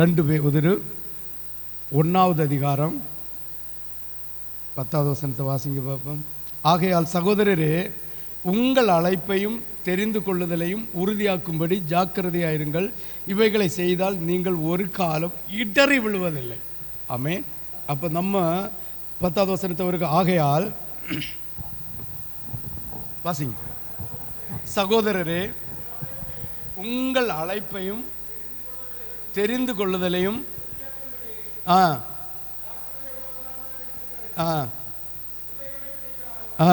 ரெண்டு பேர் ஒன்றாவது அதிகாரம். பத்தாவது வசனத்தை வாசிங்க பார்ப்போம். ஆகையால் சகோதரரே உங்கள் அழைப்பையும் தெரிந்து கொள்ளுதலையும் உறுதியாக்கும்படி ஜாக்கிரதையாயிருங்கள் இவைகளை செய்தால் நீங்கள் ஒரு காலம் இடறி விழுவதில்லை. ஆமே அப்போ நம்ம பத்தாவது வசனத்தை ஒரு ஆகையால் வாசிங்க. சகோதரரே உங்கள் அழைப்பையும் தெரிந்து கொள்ளுதலையும் ஆ ஆ ஆ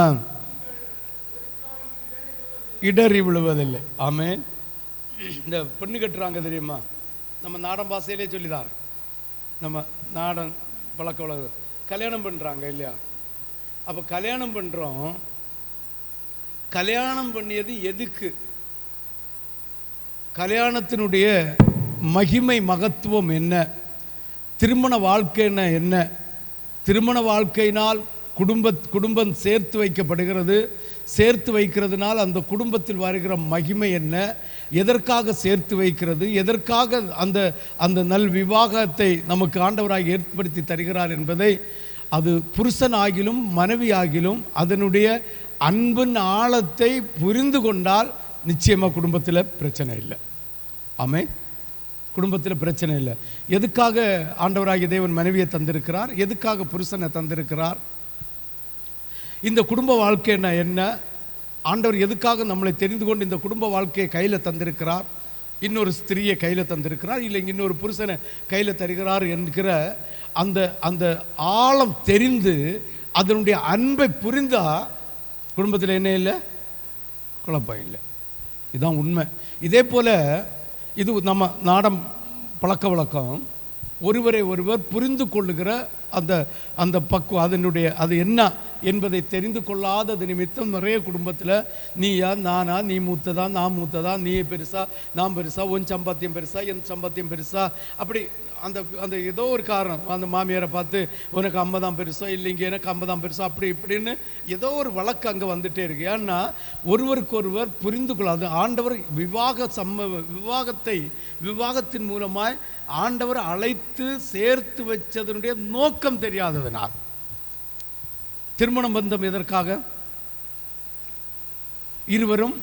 இடறி விழுவதில்லை. ஆமே இந்த பெண்ணு கட்டுறாங்க தெரியுமா? நம்ம நாடன் பாஷையிலே சொல்லிதான். நம்ம நாடன் பழக்க வழக்கம் கல்யாணம் பண்ணுறாங்க இல்லையா? அப்போ கல்யாணம் பண்ணுறோம் கல்யாணம் பண்ணியது எதுக்கு? கல்யாணத்தினுடைய மகிமை மகத்துவம் என்ன? திருமண வாழ்க்கைன்னா என்ன? திருமண வாழ்க்கையினால் குடும்ப குடும்பம் சேர்த்து வைக்கப்படுகிறது. சேர்த்து வைக்கிறதுனால் அந்த குடும்பத்தில் வருகிற மகிமை என்ன? எதற்காக சேர்த்து வைக்கிறது? எதற்காக அந்த அந்த நல் விவாகத்தை நமக்கு ஆண்டவராக ஏற்படுத்தி தருகிறார் என்பதை அது புருஷனாகிலும் மனைவியாகிலும் அதனுடைய அன்பின் ஆழத்தை புரிந்து கொண்டால் நிச்சயமாக குடும்பத்தில் பிரச்சனை இல்லை. ஆமே குடும்பத்தில் பிரச்சனை இல்லை. எதுக்காக ஆண்டவராகிய தேவன் மனைவியை தந்திருக்கிறார்? எதுக்காக புருஷனை தந்திருக்கிறார்? இந்த குடும்ப வாழ்க்கைன்னா என்ன? ஆண்டவர் எதுக்காக நம்மளை தெரிந்து கொண்டு இந்த குடும்ப வாழ்க்கையை கையில் தந்திருக்கிறார்? இன்னொரு ஸ்திரியை கையில் தந்திருக்கிறார்? இல்லை இன்னொரு புருஷனை கையில் தருகிறார் என்கிற அந்த அந்த ஆழம் தெரிந்து அதனுடைய அன்பை புரிந்தா குடும்பத்தில் என்ன இல்லை? குழப்பம் இல்லை. இதுதான் உண்மை. இதே போல் இது நம்ம நாடம் பழக்க வழக்கம். ஒருவரை ஒருவர் புரிந்து கொள்ளுகிற அந்த அந்த பக்குவம் அதனுடைய அது என்ன என்பதை தெரிந்து கொள்ளாதது நிமித்தம் நிறைய குடும்பத்தில் நீயா நானா நீ மூத்ததா நான் மூத்ததா நீ பெருசா நான் பெருசா உன் சம்பாத்தியம் பெருசா என் சம்பாத்தியம் பெருசா அப்படி அந்த அந்த ஏதோ ஒரு காரணம். அந்த மாமியாரை பார்த்து உனக்கு ஐம்பதாம் பெருசா? இல்லைங்க எனக்கு ஐம்பதாம் பெருசா? அப்படி இப்படின்னு ஏதோ ஒரு வழக்கு அங்கே வந்துட்டே இருக்கு. ஏன்னா ஒருவருக்கு ஒருவர் புரிந்து கொள்ளாது ஆண்டவர் விவாக சம்ம விவாகத்தை விவாகத்தின் மூலமாய் ஆண்டவர் அழைத்து சேர்த்து வச்சதனுடைய நோக்கம் தெரியாததனால். திருமண பந்தம் எதற்காக? இருவரும்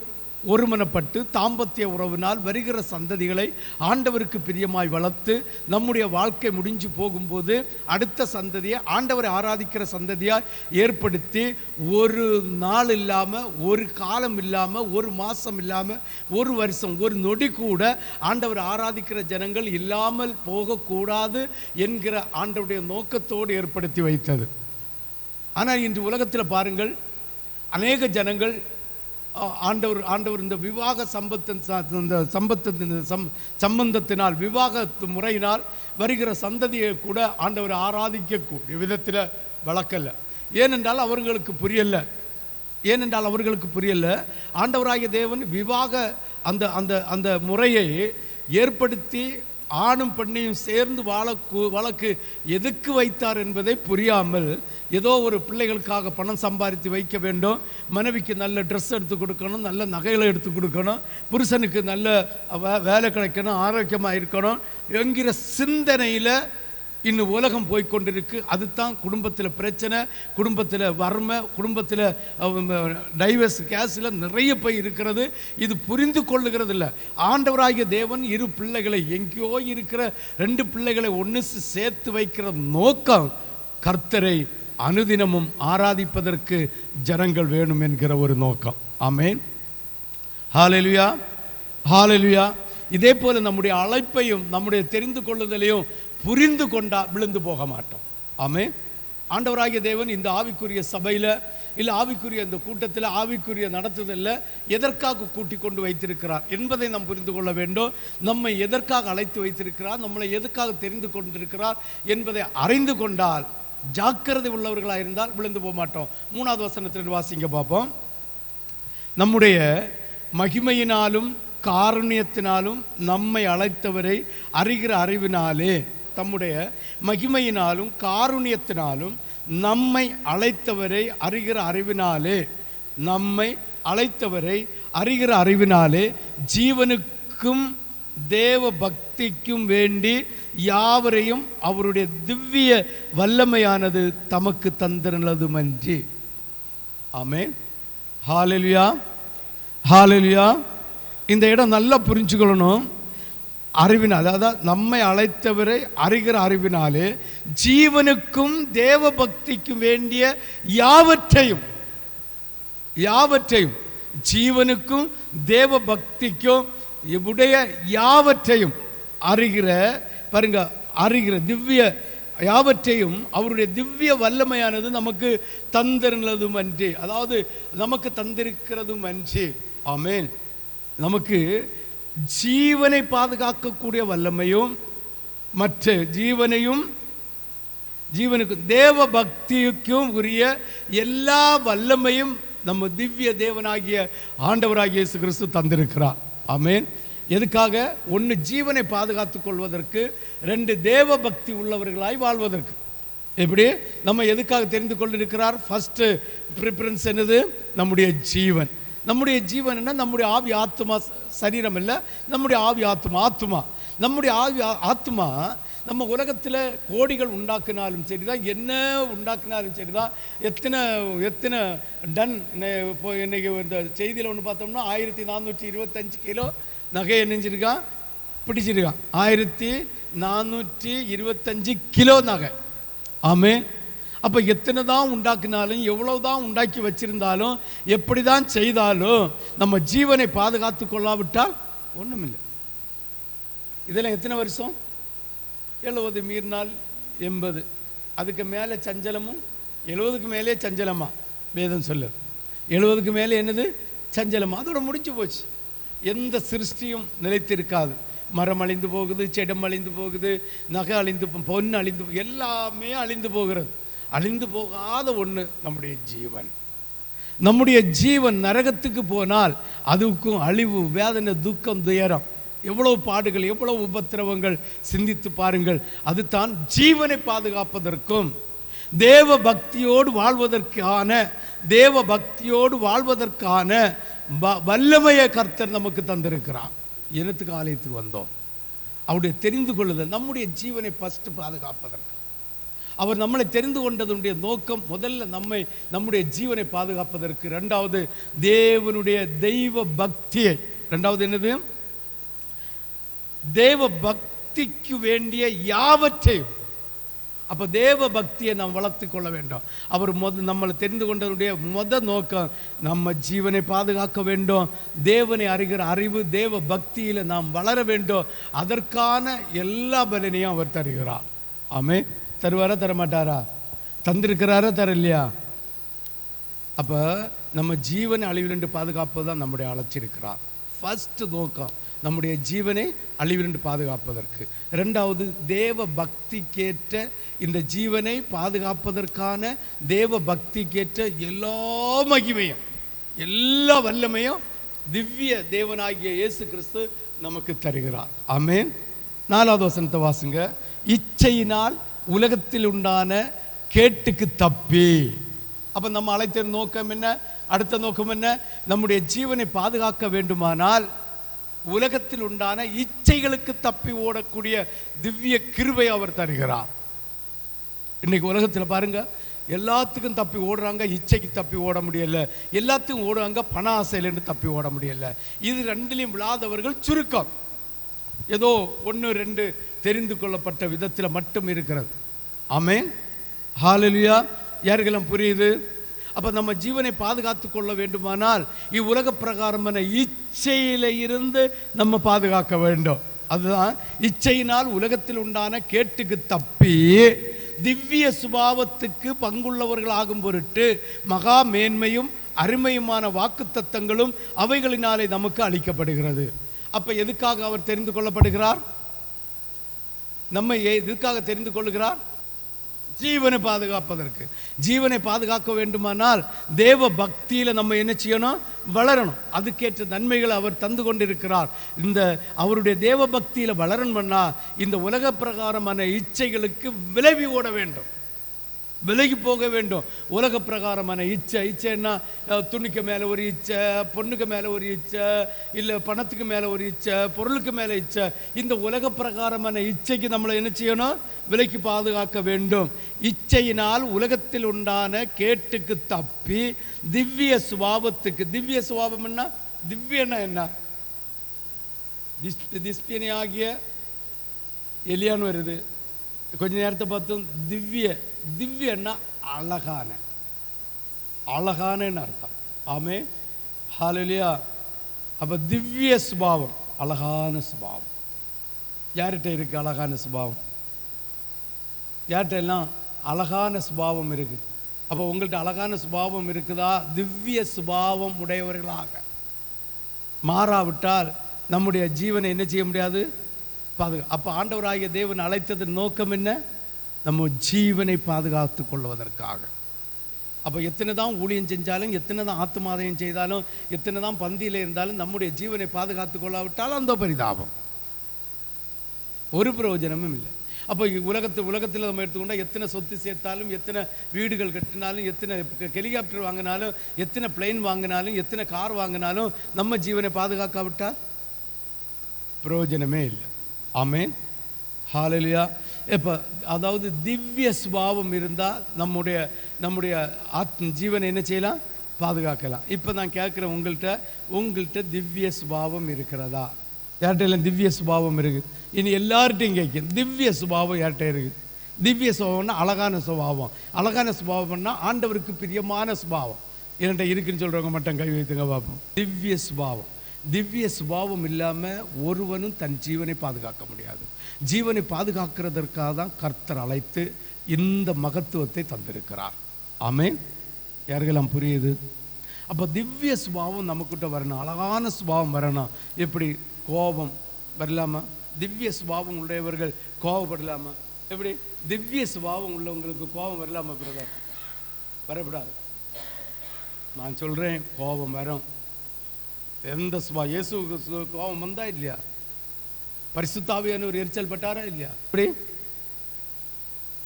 ஒருமனப்பட்டு தாம்பத்திய உறவினால் வருகிற சந்ததிகளை ஆண்டவருக்கு பிரியமாய் வளர்த்து நம்முடைய வாழ்க்கை முடிஞ்சு போகும்போது அடுத்த சந்ததியை ஆண்டவரை ஆராதிக்கிற சந்ததியாக ஏற்படுத்தி ஒரு நாள் இல்லாமல் ஒரு காலம் இல்லாமல் ஒரு மாதம் இல்லாமல் ஒரு வருஷம் ஒரு நொடி கூட ஆண்டவர் ஆராதிக்கிற ஜனங்கள் இல்லாமல் போகக்கூடாது என்கிற ஆண்டவருடைய நோக்கத்தோடு ஏற்படுத்தி வைத்தது. ஆனால் இன்று உலகத்தில் பாருங்கள் அநேக ஜனங்கள் ஆண்டவர் ஆண்டவர் இந்த விவாக சம்பத்தின் ச- இந்த சம்பத்தின் சம் சம்பந்தத்தினால் விவாக முறையினால் வருகிற சந்ததியை கூட ஆண்டவர் ஆராதிக்கக்கூடிய விதத்தில் வளர்க்கல ஏனென்றால் அவர்களுக்கு புரியல ஏனென்றால் அவர்களுக்கு புரியல ஆண்டவராகிய தேவன் விவாக அந்த அந்த அந்த முறையை ஏற்படுத்தி ஆணும் பெண்ணையும் சேர்ந்து வாழ வழக்கு எதுக்கு வைத்தார் என்பதை புரியாமல் ஏதோ ஒரு பிள்ளைகளுக்காக பணம் சம்பாதித்து வைக்க வேண்டும். மனைவிக்கு நல்ல ட்ரெஸ் எடுத்து கொடுக்கணும் நல்ல நகைகளை எடுத்து கொடுக்கணும் புருஷனுக்கு நல்ல வேலை கிடைக்கணும் ஆரோக்கியமாக இருக்கணும் என்கிற சிந்தனையில் இன்னும் உலகம் போய்கொண்டிருக்கு அது அதுதான் குடும்பத்தில் பிரச்சனை குடும்பத்தில் வறுமை குடும்பத்தில் டைவர்ஸ் கேஸில் நிறைய போய் இருக்கிறது. இது புரிந்து கொள்ளுகிறது இல்லை ஆண்டவராகிய தேவன் இரு பிள்ளைகளை எங்கேயோ இருக்கிற ரெண்டு பிள்ளைகளை ஒன்று சேர்த்து வைக்கிற நோக்கம் கர்த்தரை அனுதினமும் ஆராதிப்பதற்கு ஜனங்கள் வேணும் என்கிற ஒரு நோக்கம். ஆமேன். ஹாலெலுயா ஹாலெலுயா இதே போல நம்முடைய அழைப்பையும் நம்முடைய தெரிந்து கொள்ளுதலையும் புரிந்து கொண்டா விழுந்து போக மாட்டோம். ஆமே ஆண்டவராகிய தேவன் இந்த ஆவிக்குரிய சபையில் இல்லை ஆவிக்குரிய இந்த கூட்டத்தில் ஆவிக்குரிய நடத்துதலில் எதற்காக கூட்டி கொண்டு வைத்திருக்கிறார் என்பதை நாம் புரிந்து கொள்ள வேண்டும். நம்மை எதற்காக அழைத்து வைத்திருக்கிறார் நம்மளை எதற்காக தெரிந்து கொண்டிருக்கிறார் என்பதை அறிந்து கொண்டால் ஜாக்கிரதை உள்ளவர்களாக இருந்தால் விழுந்து போக மாட்டோம். மூணாவது வசனத்தில் வாசிங்க பார்ப்போம். நம்முடைய மகிமையினாலும் காருண்யத்தினாலும் நம்மை அழைத்தவரை அறிகிற அறிவினாலே தம்முடைய மகிமையினாலும் காருண்யத்தினாலும் நம்மை அழைத்தவரை அறிகிற அறிவினாலே நம்மை அழைத்தவரை அறிகிற அறிவினாலே ஜீவனுக்கும் தேவ பக்திக்கும் வேண்டி யாவரையும் அவருடைய திவ்ய வல்லமையானது தமக்கு தந்திருந்ததுமன்றி. ஆமே ஹாலெலுயா ஹாலெலுயா இந்த இடம் நல்லா புரிஞ்சுக்கொள்ளணும். அறிவினால் அதாவது நம்மை அழைத்தவரை அறிகிற அறிவினாலே ஜீவனுக்கும் தேவ பக்திக்கும் வேண்டிய யாவற்றையும் யாவற்றையும் ஜீவனுக்கும் தேவ பக்திக்கும் உடைய யாவற்றையும் அறிகிற பாருங்க அறிகிற திவ்ய யாவற்றையும் அவருடைய திவ்ய வல்லமையானது நமக்கு தந்திருந்ததும் அன்றி அதாவது நமக்கு தந்திருக்கிறதும் அன்றி ஆமேன். நமக்கு ஜீவனை பாதுகாக்கக்கூடிய வல்லமையும் மற்ற ஜீவனையும் ஜீவனுக்கு தேவ பக்திக்கும் உரிய எல்லா வல்லமையும் நம்ம திவ்ய தேவனாகிய ஆண்டவராகிய இயேசு கிறிஸ்து தந்திருக்கிறார். ஆமேன். எதுக்காக? ஒன்று ஜீவனை பாதுகாத்துக் கொள்வதற்கு ரெண்டு தேவ பக்தி உள்ளவர்களாய் வாழ்வதற்கு. எப்படி? நம்ம எதுக்காக தெரிந்து கொண்டிருக்கிறார் ஃபஸ்ட்டு ப்ரிஃபரன்ஸ் என்னது? நம்முடைய ஜீவன். நம்முடைய ஜீவன் என்ன? நம்முடைய ஆவி ஆத்மா சரீரம் இல்லை. நம்முடைய ஆவி ஆத்மா ஆத்மா நம்முடைய ஆவி ஆ- ஆத்மா நம்ம உலகத்தில் கோடிகள் உண்டாக்கினாலும் சரிதான் என்ன உண்டாக்கினாலும் சரிதான் எத்தனை எத்தனை டன் இப்போ இன்றைக்கி இந்த செய்தியில் ஒன்று பார்த்தோம்னா ஆயிரத்தி நானூற்றி இருபத்தஞ்சு கிலோ நகையை நெஞ்சிருக்கான் பிடிச்சிருக்கான் ஆயிரத்தி நானூற்றி இருபத்தஞ்சு கிலோ நகை. ஆமே அப்போ எத்தனை தான் உண்டாக்கினாலும் எவ்வளோ தான் உண்டாக்கி வச்சிருந்தாலும் எப்படி தான் செய்தாலும் நம்ம ஜீவனை பாதுகாத்து கொள்ளாவிட்டால் ஒன்றுமில்லை இதெல்லாம் எத்தனை வருஷம்? எழுபது மீறினால் எண்பது. அதுக்கு மேலே சஞ்சலமும் எழுபதுக்கு மேலே சஞ்சலமா? வேதம் சொல்லுது. எழுபதுக்கு மேலே என்னது? சஞ்சலமா? அதோட முடிஞ்சு போச்சு. எந்த சிருஷ்டியும் நிலைத்திருக்காது. மரம் அழிந்து போகுது செடம் அழிந்து போகுது நகை அழிந்து போ- பொன் அழிந்து போ- எல்லாமே அழிந்து போகிறது. அழிந்து போகாத ஒன்று நம்முடைய ஜீவன். நம்முடைய ஜீவன் நரகத்துக்கு போனால் அதுக்கும் அழிவு வேதனை துக்கம் துயரம். எவ்வளவு பாடுகள் எவ்வளவு உபத்திரவங்கள் சிந்தித்து பாருங்கள். அதுதான் ஜீவனை பாதுகாப்பதற்கும் தேவ பக்தியோடு வாழ்வதற்கான தேவ பக்தியோடு வாழ்வதற்கான வ- வல்லமையை கர்த்தர் நமக்கு தந்திருக்கிறார். இனத்துக்கு ஆலயத்துக்கு வந்தோம். அவருடைய தெரிந்து கொள்ளுதல் நம்முடைய ஜீவனை ஃபஸ்ட்டு பாதுகாப்பதற்கு. அவர் நம்மளை தெரிந்து கொண்டதனுடைய நோக்கம் முதல்ல நம்மை நம்முடைய ஜீவனை பாதுகாப்பதற்கு. ரெண்டாவது தேவனுடைய தெய்வ பக்தியை. ரெண்டாவது என்னது? தேவ பக்திக்கு வேண்டிய யாவற்றையும். அப்போ தேவ பக்தியை நாம் வளர்த்து கொள்ள வேண்டும். அவர் முத நம்மளை தெரிந்து கொண்டதுடைய மொத நோக்கம் நம்ம ஜீவனை பாதுகாக்க வேண்டும். தேவனை அறிகிற அறிவு தேவ பக்தியில் நாம் வளர வேண்டும். அதற்கான எல்லா பலனையும் அவர் தருகிறார். ஆமே தருவாரா தரமாட்டாரா? தந்திருக்கிறாரா தரலையா? அப்போ நம்ம ஜீவனை அழிவிலிருந்து பாதுகாப்பது தான் நம்முடைய அழைச்சிருக்கிறார் ஃபஸ்ட்டு நோக்கம் நம்முடைய ஜீவனை அழிவிலிருந்து பாதுகாப்பதற்கு. ரெண்டாவது தேவ பக்திக்கேற்ற இந்த ஜீவனை பாதுகாப்பதற்கான தேவ பக்திக்கேற்ற எல்லா மகிமையும் எல்லா வல்லமையும் திவ்ய தேவனாகிய இயேசு கிறிஸ்து நமக்கு தருகிறார். ஆமேன். நாலாவது வசனத்தை வாசுங்க. இச்சையினால் உலகத்தில் உண்டான கேட்டுக்கு தப்பி. அப்போ நம்ம அழைத்த நோக்கம் என்ன? அடுத்த நோக்கம் என்ன? நம்முடைய ஜீவனை பாதுகாக்க வேண்டுமானால் உலகத்தில் உண்டான இச்சைகளுக்கு தப்பி ஓடக்கூடிய திவ்ய கிருவை அவர் தருகிறார். இன்னைக்கு உலகத்தில் பாருங்க எல்லாத்துக்கும் தப்பி ஓடுறாங்க இச்சைக்கு தப்பி ஓட முடியல. எல்லாத்துக்கும் ஓடுறாங்க பண ஆசையிலேருந்து தப்பி ஓட முடியல. இது ரெண்டிலையும் விழாதவர்கள் சுருக்கம். ஏதோ ஒன்று ரெண்டு தெரிந்து கொள்ளப்பட்ட விதத்தில் மட்டும் இருக்கிறது. ஆமென். ஹாலலியா யாருக்கெல்லாம் புரியுது? அப்போ நம்ம ஜீவனை பாதுகாத்து கொள்ள வேண்டுமானால் இவ்வுலக பிரகாரமான இச்சையில் இருந்து நம்ம பாதுகாக்க வேண்டும். அதுதான் இச்சையினால் உலகத்தில் உண்டான கேட்டுக்கு தப்பி திவ்ய சுபாவத்துக்கு பங்குள்ளவர்கள் ஆகும் பொருட்டு மகா மேன்மையும் அருமையுமான வாக்குத்தத்தங்களும் அவைகளினாலே நமக்கு அளிக்கப்படுகிறது. அப்போ எதுக்காக அவர் தெரிந்து கொள்ளப்படுகிறார்? நம்மை எதுக்காக தெரிந்து கொள்கிறார் ஜீவனை பாதுகாப்பதற்கு. ஜீவனை பாதுகாக்க வேண்டுமானால் தேவ பக்தியில் நம்ம என்ன செய்யணும்? வளரணும். அதுக்கேற்ற நன்மைகளை அவர் தந்து கொண்டிருக்கிறார். இந்த அவருடைய தேவ பக்தியில் வளரணும்னா இந்த உலக பிரகாரமான இச்சைகளுக்கு விலவி ஓட வேண்டும். விலகி போக வேண்டும். உலக பிரகாரமான இச்சை இச்சைன்னா துணிக்கு மேலே ஒரு இச்சை பொண்ணுக்கு மேலே ஒரு இச்சை இல்லை பணத்துக்கு மேலே ஒரு இச்சை பொருளுக்கு மேலே இச்சை. இந்த உலக பிரகாரமான இச்சைக்கு நம்மளை என்ன செய்யணும்? விலைக்கு பாதுகாக்க வேண்டும். இச்சையினால் உலகத்தில் உண்டான கேட்டுக்கு தப்பி திவ்ய சுவாபத்துக்கு திவ்ய சுபாவம்னா திவ்யன்னா என்ன? திஸ் திஸ்பியனி ஆகிய எலியான்னு வருது. கொஞ்ச நேரத்தை பார்த்தோம் திவ்ய திவ்யன்னா அழகான. அழகானன்னு அர்த்தம். ஆமே ஹாலலியா அப்போ திவ்ய சுபாவம் அழகான சுபாவம். யார்கிட்ட இருக்கு அழகான சுபாவம்? யார்கிட்ட எல்லாம் அழகான சுபாவம் இருக்கு? அப்போ உங்கள்கிட்ட அழகான சுபாவம் இருக்குதா? திவ்ய சுபாவம் உடையவர்களாக. மாறாவிட்டால் நம்முடைய ஜீவனை என்ன செய்ய முடியாது? பாதுகா அப்போ ஆண்டவராகிய தேவன் அழைத்ததன் நோக்கம் என்ன? நம்ம ஜீவனை பாதுகாத்து கொள்வதற்காக. அப்போ எத்தனை தான் ஊழியம் செஞ்சாலும் எத்தனை தான் ஆத்துமாதயம் செய்தாலும் எத்தனை தான் பந்தியில் இருந்தாலும் நம்முடைய ஜீவனை பாதுகாத்து கொள்ளாவிட்டால் அந்த பரிதாபம். ஒரு பிரயோஜனமும் இல்லை. அப்போ உலகத்து உலகத்தில் நம்ம எடுத்துக்கொண்டால் எத்தனை சொத்து சேர்த்தாலும் எத்தனை வீடுகள் கட்டினாலும் எத்தனை ஹெலிகாப்டர் வாங்கினாலும் எத்தனை பிளேன் வாங்கினாலும் எத்தனை கார் வாங்கினாலும் நம்ம ஜீவனை பாதுகாக்காவிட்டால்? பிரயோஜனமே இல்லை. ஆமேன். ஹாலலியா இப்போ அதாவது திவ்ய சுபாவம் இருந்தால் நம்முடைய நம்முடைய ஆத்ம ஜீவனை என்ன செய்யலாம்? பாதுகாக்கலாம். இப்போ நான் கேட்குறேன் உங்கள்கிட்ட உங்கள்கிட்ட திவ்ய சுபாவம் இருக்கிறதா? யார்கிட்ட திவ்ய சுபாவம் இருக்குது இனி எல்லார்ட்டையும் கேட்கும் திவ்ய சுபாவம் யார்கிட்ட இருக்குது திவ்ய சுபாவம்னா அழகான சுபாவம். அழகான சுபாவம்னா ஆண்டவருக்கு பிரியமான சுபாவம். என்கிட்ட இருக்குன்னு சொல்கிறவங்க மட்டும் கை வைத்துங்க பார்ப்போம் திவ்ய சுபாவம். திவ்ய சுபாவம் இல்லாமல் ஒருவனும் தன் ஜீவனை பாதுகாக்க முடியாது. ஜீவனை பாதுகாக்கிறதற்காக தான் கர்த்தர் அழைத்து இந்த மகத்துவத்தை தந்திருக்கிறார். ஆமே யாருக்கெல்லாம் புரியுது? அப்போ திவ்ய சுபாவம் நம்மக்கிட்ட வரணும். அழகான சுபாவம் வரணும். எப்படி? கோபம் வரலாமா? திவ்ய சுபாவம் உடையவர்கள் கோபப்படலாமா? எப்படி? திவ்ய சுபாவம் உள்ளவங்களுக்கு கோபம் வரலாமா பிரதர் வரக்கூடாது. நான் சொல்கிறேன் கோபம் வரும். எந்த சுபா இயேசு கோபம் வந்தா இல்லையா? பரிசுத்தாவியான ஒரு எரிச்சல் பட்டாரா இல்லையா? அப்படி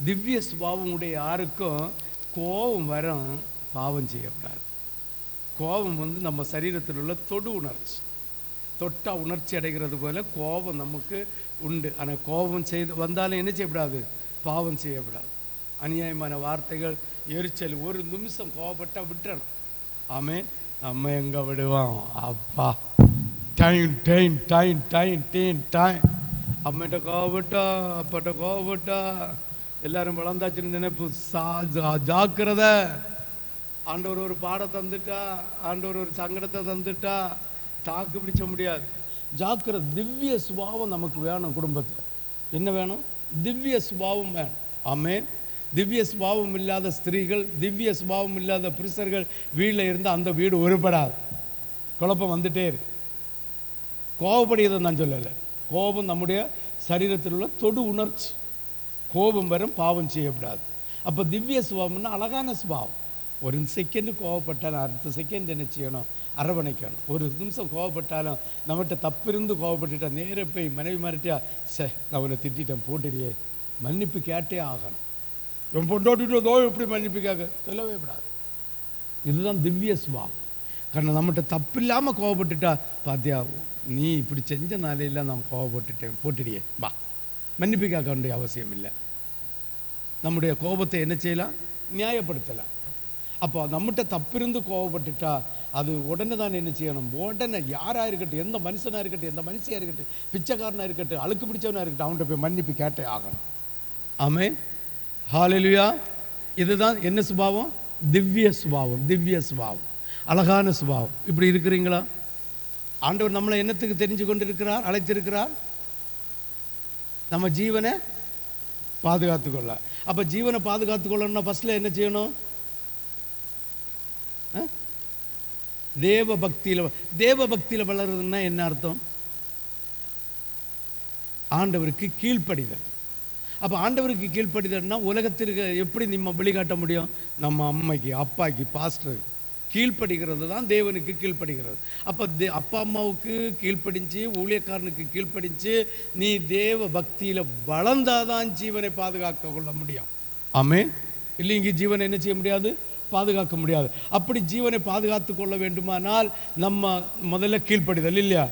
திவ்ய சுபாவம் உடைய யாருக்கும் கோபம் வரும் பாவம் செய்யக்கூடாது. கோபம் வந்து நம்ம சரீரத்தில் உள்ள தொடு உணர்ச்சி. தொட்டா உணர்ச்சி அடைகிறது போல கோபம் நமக்கு உண்டு. ஆனால் கோபம் செய்து வந்தாலும் என்ன செய்யக்கூடாது பாவம் செய்யக்கூடாது அநியாயமான வார்த்தைகள் எரிச்சல் ஒரு நிமிஷம் கோபப்பட்டா விட்டுறணும். ஆமே நம்ம எங்கே விடுவோம்? அப்பா. Time time time time teen time. அம்மிட்ட கோவப்பட்டா அப்பாட்ட கோவப்பட்டா எல்லாரும் வளர்ந்தாச்சுன்னு நினைப்பு. சா ஜா- ஆண்டவர் ஒரு பாடம் தந்துட்டா ஆண்டவர் ஒரு சங்கடத்தை தந்துட்டா தாக்கு பிடிச்ச முடியாது. ஜாக்கிரத திவ்ய சுபாவம் நமக்கு வேணும் குடும்பத்தில். என்ன வேணும்? திவ்ய சுபாவம் வேணும். ஆமேன். திவ்ய சுபாவம் இல்லாத ஸ்திரீகள் திவ்ய சுபாவம் இல்லாத புருஷர்கள் வீட்டில் இருந்தால் அந்த வீடு உருப்படாது குழப்பம் வந்துட்டே இருக்கு. கோபப்படுகிறதை நான் சொல்லலை. கோபம் நம்முடைய சரீரத்தில் உள்ள தொடு உணர்ச்சி. கோபம் வரும் பாவம் செய்யப்படாது. அப்போ திவ்ய சுபாவம்னா அழகான சுபாவம். ஒரு செகண்டு கோவப்பட்டாலும் அடுத்த செகண்ட் என்ன செய்யணும்? அரவணைக்கணும். ஒரு நிமிஷம் கோவப்பட்டாலும் நம்மகிட்ட தப்பிருந்து கோவப்பட்டுட்டா நேர போய் மனைவி மாறிட்டியா சே நான் உன்னை திட்டிட்டேன் போட்டுடியே மன்னிப்பு கேட்டே ஆகணும். ரொம்ப பொண்டாட்டிட்டோ எப்படி மன்னிப்பு கேட்க சொல்லவே கூடாது இதுதான் திவ்ய சுபாவம் കാരണം நம்மகிட்ட தப்பில்லாமல் கோவப்பட்டுட்டா பாத்தியா நீ இப்படி செஞ்ச நாளையில நான் கோவப்பட்டுட்டேன் போட்டுடியே வா மன்னிப்பு கேட்க வேண்டிய அவசியம் இல்லை நம்முடைய கோபத்தை என்ன செய்யலாம் நியாயப்படுத்தலாம் அப்போ நம்மகிட்ட தப்பிருந்து கோவப்பட்டுட்டா அது உடனே தான் என்ன செய்யணும் உடனே யாராக இருக்கட்டும் எந்த மனுஷனாக இருக்கட்டும் எந்த மனுஷியாக இருக்கட்டும் பிச்சைக்காரனாக இருக்கட்டும் அழுக்கு பிடிச்சவனாக இருக்கட்டும் அவன்கிட்ட போய் மன்னிப்பு கேட்டே ஆகணும் ஆமே ஹாலெலுயா இதுதான் என்ன சுபாவம்? திவ்ய சுபாவம் திவ்ய சுபாவம் அழகான சுபாவம். இப்படி இருக்கிறீங்களா? ஆண்டவர் நம்மளை என்னத்துக்கு தெரிஞ்சு கொண்டிருக்கிறார் அழைத்திருக்கிறார்? நம்ம ஜீவனை பாதுகாத்துக்கொள்ள அப்போ ஜீவனை பாதுகாத்துக்கொள்ளணும்னா ஃபஸ்ட்டில் என்ன செய்யணும்? ஆ? தேவ பக்தியில் தேவ பக்தியில் வளருதுன்னா என்ன அர்த்தம்? ஆண்டவருக்கு கீழ்ப்படிதல். அப்போ ஆண்டவருக்கு கீழ்ப்படிதல்னா உலகத்திற்கு எப்படி நம்ம வழிகாட்ட முடியும்? நம்ம அம்மைக்கு அப்பாக்கு பாஸ்டருக்கு கீழ்ப்படுகிறது தான் தேவனுக்கு கீழ்ப்படுகிறது. அப்போ தே அப்பா அம்மாவுக்கு கீழ்ப்படிஞ்சு ஊழியக்காரனுக்கு கீழ்ப்படிஞ்சு நீ தேவ பக்தியில் வளர்ந்தாதான் ஜீவனை பாதுகாக்க கொள்ள முடியும். ஆமே இல்லைங்க ஜீவனை என்ன செய்ய முடியாது? பாதுகாக்க முடியாது. அப்படி ஜீவனை பாதுகாத்து கொள்ள வேண்டுமானால் நம்ம முதல்ல கீழ்ப்படிதல் இல்லையா?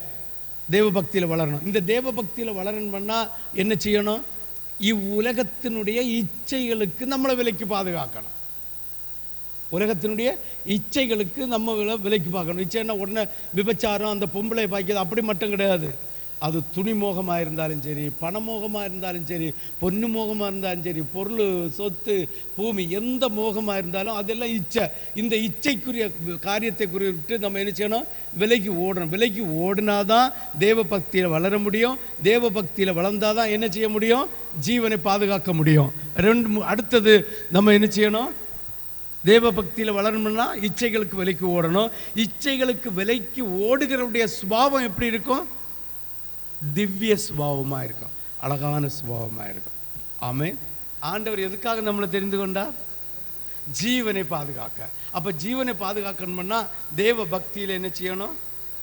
தேவ பக்தியில் வளரணும். இந்த தேவ பக்தியில் வளரணும்னா என்ன செய்யணும்? இவ்வுலகத்தினுடைய இச்சைகளுக்கு நம்மளை விலைக்கு பாதுகாக்கணும். உலகத்தினுடைய இச்சைகளுக்கு நம்ம விலைக்கு பார்க்கணும். இச்சைன்னா உடனே விபச்சாரம் அந்த பொம்பளை பாய்க்கிறது அப்படி மட்டும் கிடையாது. அது துணி மோகமாக இருந்தாலும் சரி பணமோகமாக இருந்தாலும் சரி பொண்ணு மோகமாக இருந்தாலும் சரி பொருள் சொத்து பூமி எந்த மோகமாக இருந்தாலும் அதெல்லாம் இச்சை. இந்த இச்சைக்குரிய காரியத்தை குறித்து நம்ம என்ன செய்யணும்? விலைக்கு ஓடணும். விலைக்கு ஓடினாதான் தேவ பக்தியில் வளர முடியும். தேவ பக்தியில் வளர்ந்தாதான் என்ன செய்ய முடியும்? ஜீவனை பாதுகாக்க முடியும். ரெண்டு மு- அடுத்தது நம்ம என்ன செய்யணும்? தேவ பக்தியில் வளரணும்னா இச்சைகளுக்கு விலைக்கு ஓடணும். இச்சைகளுக்கு விலைக்கு ஓடுகிறவருடைய சுபாவம் எப்படி இருக்கும்? திவ்ய சுபாவமாக இருக்கும். அழகான சுபாவமாக இருக்கும். ஆமே ஆண்டவர் எதுக்காக நம்மளை தெரிந்து கொண்டார்? ஜீவனை பாதுகாக்க. அப்போ ஜீவனை பாதுகாக்கணும்னா தேவ பக்தியில் என்ன செய்யணும்?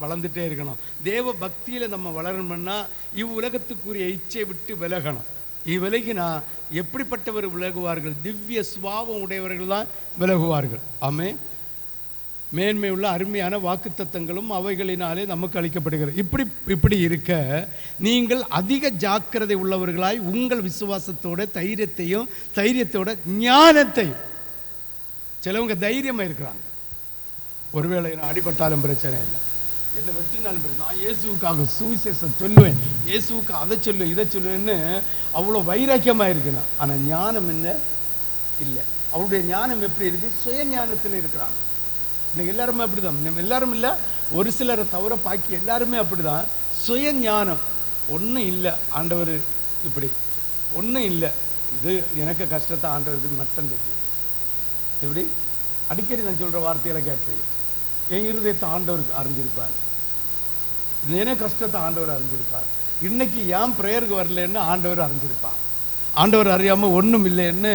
வளர்ந்துட்டே இருக்கணும். தேவ பக்தியில் நம்ம வளரணும்னா இவ்வுலகத்துக்குரிய இச்சை விட்டு விலகணும். இவ்விலகினா எப்படிப்பட்டவர் விலகுவார்கள்? திவ்ய சுபாவம் உடையவர்கள் தான் விலகுவார்கள். ஆமே மேன்மை உள்ள அருமையான வாக்குத்தத்தங்களும் அவைகளினாலே நமக்கு அளிக்கப்படுகிறது. இப்படி இப்படி இருக்க நீங்கள் அதிக ஜாக்கிரதை உள்ளவர்களாய் உங்கள் விசுவாசத்தோட தைரியத்தையும் தைரியத்தோட ஞானத்தையும் சிலவங்க தைரியமா இருக்கிறாங்க. ஒருவேளை நான் அடிபட்டாலும் பிரச்சனை இல்லை. என்ன வெட்டினாலும் பிரச்சனை நான் இயேசுக்காக சுவிசேஷம் சொல்லுவேன். இயேசுவுக்கு அதை சொல்லுவேன் இதை சொல்லுவேன்னு அவ்வளோ வைராக்கியமாக இருக்கணும் ஆனால் ஞானம் என்ன? இல்லை. அவருடைய ஞானம் எப்படி இருக்கு? சுய ஞானத்தில் இருக்கிறாங்க. இன்னைக்கு எல்லாருமே அப்படிதான். நம்ம எல்லாரும் இல்லை ஒரு சிலரை தவிர பாக்கி எல்லாருமே அப்படிதான். சுய ஞானம் ஒன்றும் இல்லை ஆண்டவர் இப்படி. ஒன்றும் இல்லை. இது எனக்கு கஷ்டத்தை ஆண்டவருக்கு மட்டும் தெரியும். எப்படி? அடிக்கடி நான் சொல்ற வார்த்தையில கேட்பீங்க என் இருதயத்தை ஆண்டவருக்கு அறிஞ்சிருப்பார். என்ன கஷ்டத்தை ஆண்டவர் அறிஞ்சிருப்பார். இன்னைக்கு ஏன் ப்ரேயருக்கு வரலன்னு ஆண்டவர் அறிஞ்சிருப்பார். ஆண்டவர் அறியாம ஒண்ணும் இல்லைன்னு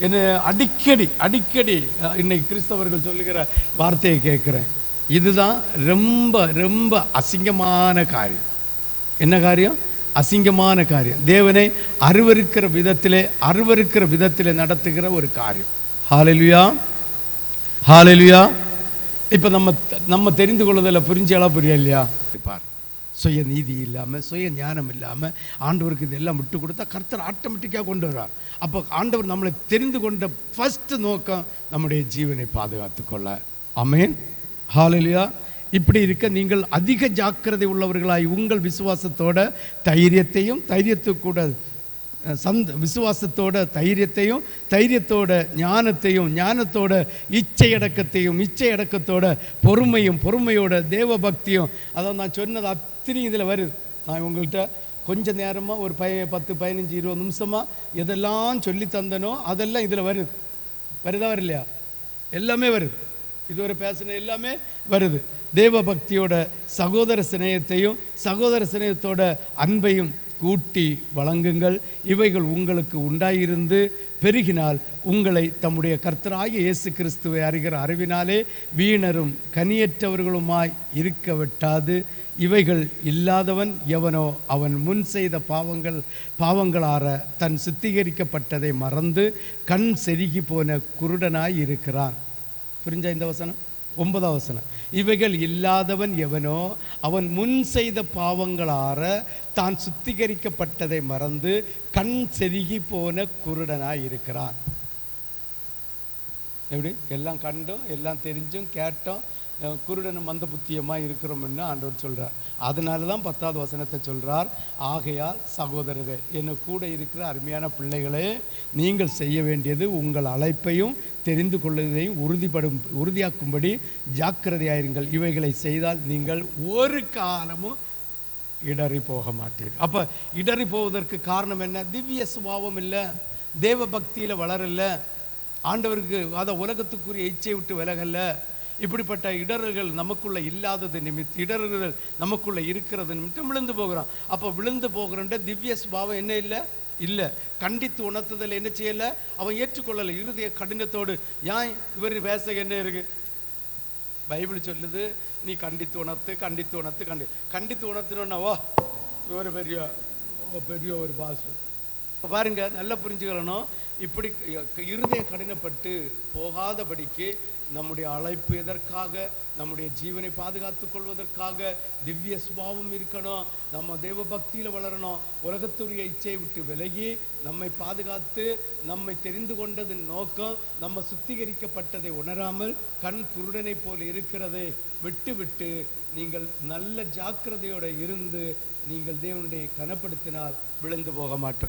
என்ன அடிக்கடி அடிக்கடி இன்னைக்கு கிறிஸ்தவர்கள் சொல்லுகிற வார்த்தையை கேட்குறேன். இதுதான் ரொம்ப ரொம்ப அசிங்கமான காரியம். என்ன காரியம்? அசிங்கமான காரியம். தேவனை அருவருக்கிற விதத்திலே அருவருக்கிற விதத்திலே நடத்துகிற ஒரு காரியம். ஹாலெலுயா ஹாலெலுயா இப்போ நம்ம நம்ம தெரிந்து கொள்வதில் புரிஞ்சளா புரியலையா? பார். சுய நீதி இல்லாமல் சுய ஞானம் இல்லாமல் ஆண்டவருக்கு இதெல்லாம் விட்டு கொடுத்தா கர்த்தர் ஆட்டோமேட்டிக்காக கொண்டு வரார் அப்போ ஆண்டவர் நம்மளை தெரிந்து கொண்ட ஃபஸ்ட்டு நோக்கம் நம்முடைய ஜீவனை பாதுகாத்து கொள்ள. அமேன் ஹாலெலுயா இப்படி இருக்க நீங்கள் அதிக ஜாக்கிரதை உள்ளவர்களாய் உங்கள் விசுவாசத்தோட தைரியத்தையும் தைரியத்துக்கு கூட சந்த விசுவாசத்தோட தைரியத்தையும் தைரியத்தோட ஞானத்தையும் ஞானத்தோட இச்சை அடக்கத்தையும் இச்சை அடக்கத்தோட பொறுமையும் பொறுமையோட தேவ பக்தியும் அதான் நான் சொன்னது அத்திரி இதில் வருது. நான் உங்கள்கிட்ட கொஞ்ச நேரமாக ஒரு பய பத்து பதினஞ்சு இருபது நிமிஷமாக எதெல்லாம் சொல்லி தந்தனோ அதெல்லாம் இதில் வருது. வருதா வரலையா? எல்லாமே வருது. இதுவரை பேசின எல்லாமே வருது. தேவ பக்தியோட சகோதர சிநேகத்தையும் சகோதர சிநேகத்தோட அன்பையும் கூட்டி வழங்குங்கள். இவைகள் உங்களுக்கு உண்டாயிருந்து பெருகினால் உங்களை தம்முடைய கர்த்தராகிய இயேசு கிறிஸ்துவை அறிகிற அறிவினாலே வீணரும் கனியற்றவர்களுமாய் இருக்க விட்டாது. இவைகள் இல்லாதவன் எவனோ அவன் முன் செய்த பாவங்கள் பாவங்களார தன் சுத்திகரிக்கப்பட்டதை மறந்து கண் செருகி போன குருடனாய் இருக்கிறான். புரிஞ்சா இந்த வசனம்? ஒன்பதாம் வசனம். இவைகள் இல்லாதவன் எவனோ அவன் முன் செய்த பாவங்களார தான் சுத்திகரிக்கப்பட்டதை மறந்து கண் செருகி போன குருடனாய் இருக்கிறான். எப்படி? எல்லாம் கண்டும் எல்லாம் தெரிஞ்சும் கேட்டோம் குருடனும் மந்த புத்தியமாக இருக்கிறோம்னு ஆண்டவர் சொல்கிறார் அதனால தான் பத்தாவது வசனத்தை சொல்கிறார் ஆகையால் சகோதரரே என்னை கூட இருக்கிற அருமையான பிள்ளைகளே நீங்கள் செய்ய வேண்டியது உங்கள் அழைப்பையும் தெரிந்து கொள்வதையும் உறுதிப்படும் உறுதியாக்கும்படி ஜாக்கிரதையாயிருங்கள். இவைகளை செய்தால் நீங்கள் ஒரு காலமும் இடறி போக மாட்டீர்கள். அப்போ இடறி போவதற்கு காரணம் என்ன? திவ்ய சுபாவம் இல்லை தேவ பக்தியில் வளரல ஆண்டவருக்கு அதை உலகத்துக்குரிய இச்சை விட்டு விலகல்ல இப்படிப்பட்ட இடர்கள் நமக்குள்ள இல்லாதது நிமித் இடர்கள் நமக்குள்ள இருக்கிறது நிமித்தம் விழுந்து போகிறோம் அப்போ விழுந்து போகிறன்ற திவ்ய ஸ்பாவம் என்ன இல்லை? இல்லை. கண்டித்து உணர்த்துதல் என்ன செய்யல? அவன் ஏற்றுக்கொள்ளலை. இருதய கடினத்தோடு ஏன் இவர் பேச என்ன இருக்கு? பைபிள் சொல்லுது நீ கண்டித்து உணர்த்து கண்டித்து உணர்த்து கண்டி கண்டித்து உணர்த்தணுன்னா ஓ இவர் பெரிய ஓ பெரிய ஒரு பாசு. பாருங்க நல்லா புரிஞ்சுக்கணும். இப்படி இருதய கடினப்பட்டு போகாதபடிக்கு நம்முடைய அழைப்பு எதற்காக நம்முடைய ஜீவனை பாதுகாத்துக் கொள்வதற்காக திவ்ய சுபாவம் இருக்கணும் நம்ம தேவ பக்தியில் வளரணும் உலகத்துடைய இச்சையை விட்டு விலகி நம்மை பாதுகாத்து நம்மை தெரிந்து கொண்டதன் நோக்கம் நம்ம சுத்திகரிக்கப்பட்டதை உணராமல் கண் குருடனைப் போல் இருக்கிறதை விட்டு விட்டு நீங்கள் நல்ல ஜாக்கிரதையோட இருந்து நீங்கள் தேவனுடைய கனப்படுத்தினால் விழுந்து போக மாட்டோம்.